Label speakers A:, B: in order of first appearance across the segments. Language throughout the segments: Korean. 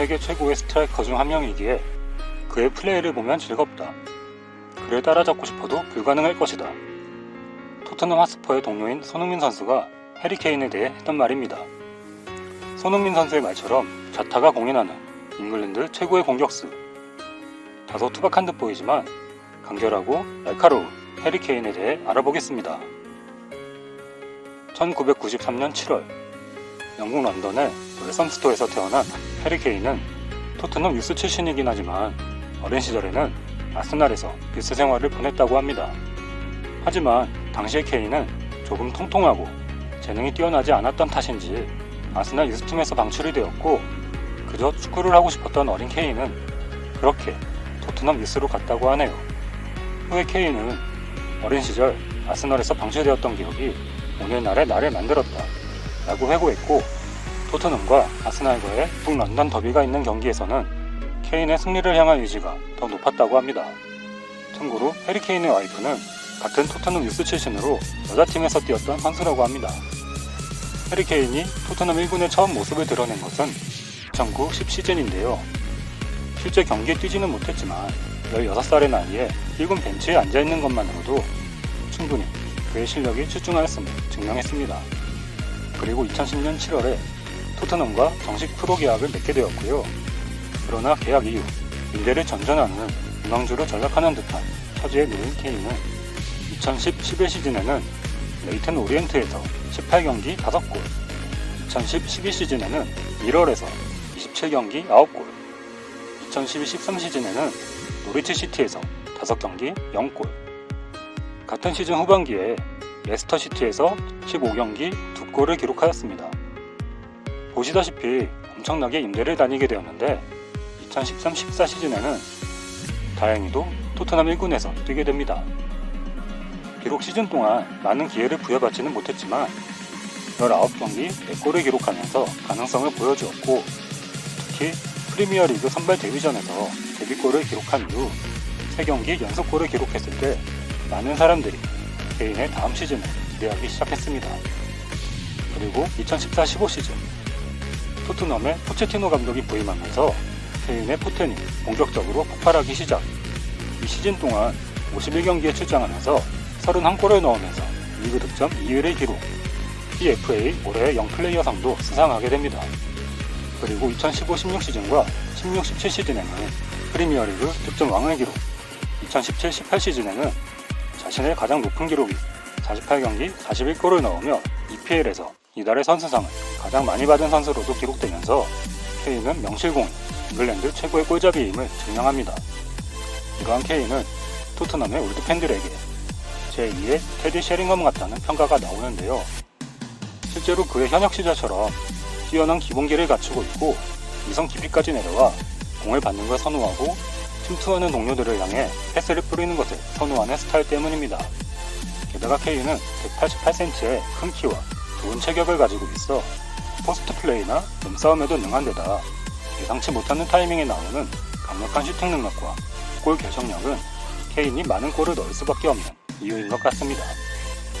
A: 세계 최고의 스트라이커 중 한 명이기에 그의 플레이를 보면 즐겁다. 그를 따라잡고 싶어도 불가능할 것이다. 토트넘 하스퍼의 동료인 손흥민 선수가 해리 케인에 대해 했던 말입니다. 손흥민 선수의 말처럼 자타가 공인하는 잉글랜드 최고의 공격수. 다소 투박한 듯 보이지만 간결하고 날카로운 해리 케인에 대해 알아보겠습니다. 1993년 7월 영국 런던의 웰섬스토에서 태어난 해리 케인은 토트넘 유스 출신이긴 하지만 어린 시절에는 아스날에서 유스 생활을 보냈다고 합니다. 하지만 당시의 케인은 조금 통통하고 재능이 뛰어나지 않았던 탓인지 아스날 유스팀에서 방출이 되었고 그저 축구를 하고 싶었던 어린 케인은 그렇게 토트넘 유스로 갔다고 하네요. 후에 케인은 어린 시절 아스널에서 방출되었던 기억이 오늘날의 나를 만들었다 라고 회고했고 토트넘과 아스날과의 북런던 더비가 있는 경기에서는 케인의 승리를 향한 의지가 더 높았다고 합니다. 참고로 해리 케인의 와이프는 같은 토트넘 유스 출신으로 여자팀에서 뛰었던 선수라고 합니다. 해리 케인이 토트넘 1군에 처음 모습을 드러낸 것은 2009-10 시즌인데요. 실제 경기에 뛰지는 못했지만 16살의 나이에 1군 벤치에 앉아있는 것만으로도 충분히 그의 실력이 출중하였음을 증명했습니다. 그리고 2010년 7월에 토트넘과 정식 프로 계약을 맺게 되었고요. 그러나 계약 이후 인대를 전전하는 유망주로 전락하는 듯한 처지에 놓인 케인은 2010-11 시즌에는 레이튼 오리엔트에서 18경기 5골, 2010-12 시즌에는 1월에서 27경기 9골, 2012-13 시즌에는 노리치 시티에서 5경기 0골, 같은 시즌 후반기에 레스터 시티에서 15경기 2골을 기록하였습니다. 보시다시피 엄청나게 임대를 다니게 되었는데 2013-14 시즌에는 다행히도 토트넘 1군에서 뛰게 됩니다. 비록 시즌 동안 많은 기회를 부여받지는 못했지만 19경기 4골을 기록하면서 가능성을 보여주었고 특히 프리미어리그 선발 데뷔전에서 데뷔골을 기록한 이후 3경기 연속골을 기록했을 때 많은 사람들이 케인의 다음 시즌을 기대하기 시작했습니다. 그리고 2014-15 시즌 토트넘의 포체티노 감독이 부임하면서 케인의 포텐이 본격적으로 폭발하기 시작. 이 시즌 동안 51경기에 출장하면서 31골을 넣으면서 리그 득점 2위를 기록. PFA 올해의 영플레이어상도 수상하게 됩니다. 그리고 2015-16 시즌과 16-17 시즌에는 프리미어리그 득점 왕을 기록. 2017-18 시즌에는 자신의 가장 높은 기록인 48경기 41골을 넣으며 EPL에서 이달의 선수상을 가장 많이 받은 선수로도 기록되면서 케인은 명실공히 잉글랜드 최고의 골잡이임을 증명합니다. 이러한 케인은 토트넘의 올드팬들에게 제2의 테디 셰링엄 같다는 평가가 나오는데요. 실제로 그의 현역 시절처럼 뛰어난 기본기를 갖추고 있고 이성 깊이까지 내려와 공을 받는 걸 선호하고 침투하는 동료들을 향해 패스를 뿌리는 것을 선호하는 스타일 때문입니다. 게다가 케인은 188cm의 큰 키와 좋은 체격을 가지고 있어 포스트 플레이나 몸싸움에도 능한 데다 예상치 못하는 타이밍에 나오는 강력한 슈팅 능력과 골 결정력은 케인이 많은 골을 넣을 수밖에 없는 이유인 것 같습니다.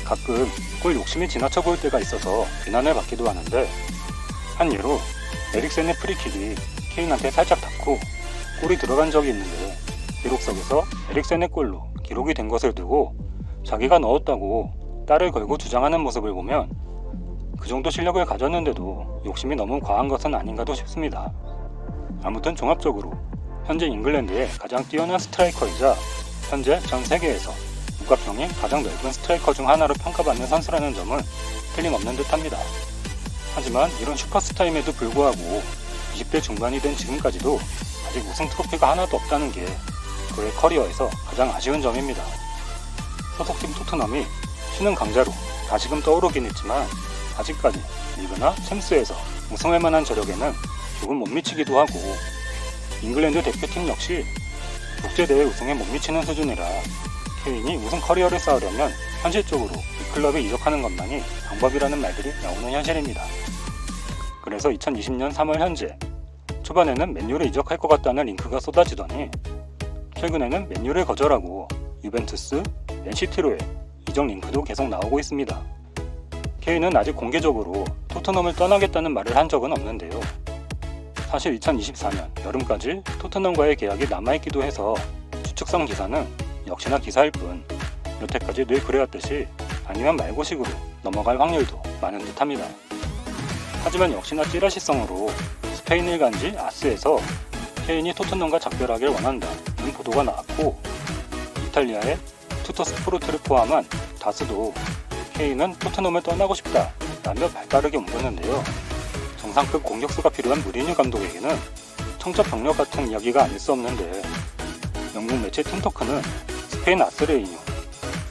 A: 가끔 골 욕심이 지나쳐 보일 때가 있어서 비난을 받기도 하는데 한 예로 에릭센의 프리킥이 케인한테 살짝 닿고 골이 들어간 적이 있는데 기록석에서 에릭센의 골로 기록이 된 것을 두고 자기가 넣었다고 딸을 걸고 주장하는 모습을 보면 그 정도 실력을 가졌는데도 욕심이 너무 과한 것은 아닌가도 싶습니다. 아무튼 종합적으로 현재 잉글랜드의 가장 뛰어난 스트라이커이자 현재 전 세계에서 육각형이 가장 넓은 스트라이커 중 하나로 평가받는 선수라는 점은 틀림없는 듯합니다. 하지만 이런 슈퍼스타임에도 불구하고 20대 중반이 된 지금까지도 아직 우승 트로피가 하나도 없다는 게 그의 커리어에서 가장 아쉬운 점입니다. 소속팀 토트넘이 신흥 강자로 다시금 떠오르긴 했지만 아직까지 리그나 챔스에서 우승할 만한 저력에는 조금 못 미치기도 하고 잉글랜드 대표팀 역시 국제대회 우승에 못 미치는 수준이라 케인이 우승 커리어를 쌓으려면 현실적으로 이 클럽에 이적하는 것만이 방법이라는 말들이 나오는 현실입니다. 그래서 2020년 3월 현재 초반에는 맨유를 이적할 것 같다는 링크가 쏟아지더니 최근에는 맨유를 거절하고 유벤투스, 맨시티로의 이적 링크도 계속 나오고 있습니다. 케인은 아직 공개적으로 토트넘을 떠나겠다는 말을 한 적은 없는데요. 사실 2024년 여름까지 토트넘과의 계약이 남아있기도 해서 추측성 기사는 역시나 기사일 뿐 여태까지 늘 그래왔듯이 아니면 말고식으로 넘어갈 확률도 많은 듯합니다. 하지만 역시나 찌라시성으로 스페인 일간지 아스에서 케인이 토트넘과 작별하길 원한다는 보도가 나왔고 이탈리아의 투터 스포르트를 포함한 다스도 케인은 토트넘을 떠나고 싶다 라며 발빠르게 옮겼는데요. 정상급 공격수가 필요한 무리뉴 감독에게는 청첩 병력 같은 이야기가 아닐 수 없는데 영국 매체 팀토크는 스페인 아스레이뉴,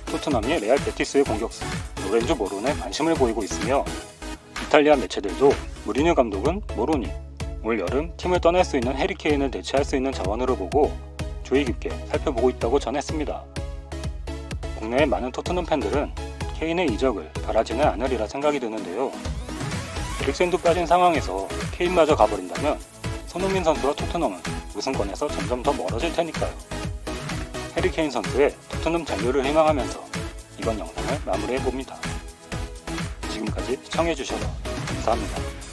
A: 토트넘이 레알 베티스의 공격수 로렌조 모론에 관심을 보이고 있으며 이탈리아 매체들도 무리뉴 감독은 모로니 올 여름 팀을 떠날 수 있는 해리케인을 대체할 수 있는 자원으로 보고 주의 깊게 살펴보고 있다고 전했습니다. 국내의 많은 토트넘 팬들은 케인의 이적을 바라지는 않으리라 생각이 드는데요. 에릭센도 빠진 상황에서 케인마저 가버린다면 손흥민 선수와 토트넘은 우승권에서 점점 더 멀어질 테니까요. 해리 케인 선수의 토트넘 잔류를 희망하면서 이번 영상을 마무리해봅니다. 지금까지 시청해주셔서 감사합니다.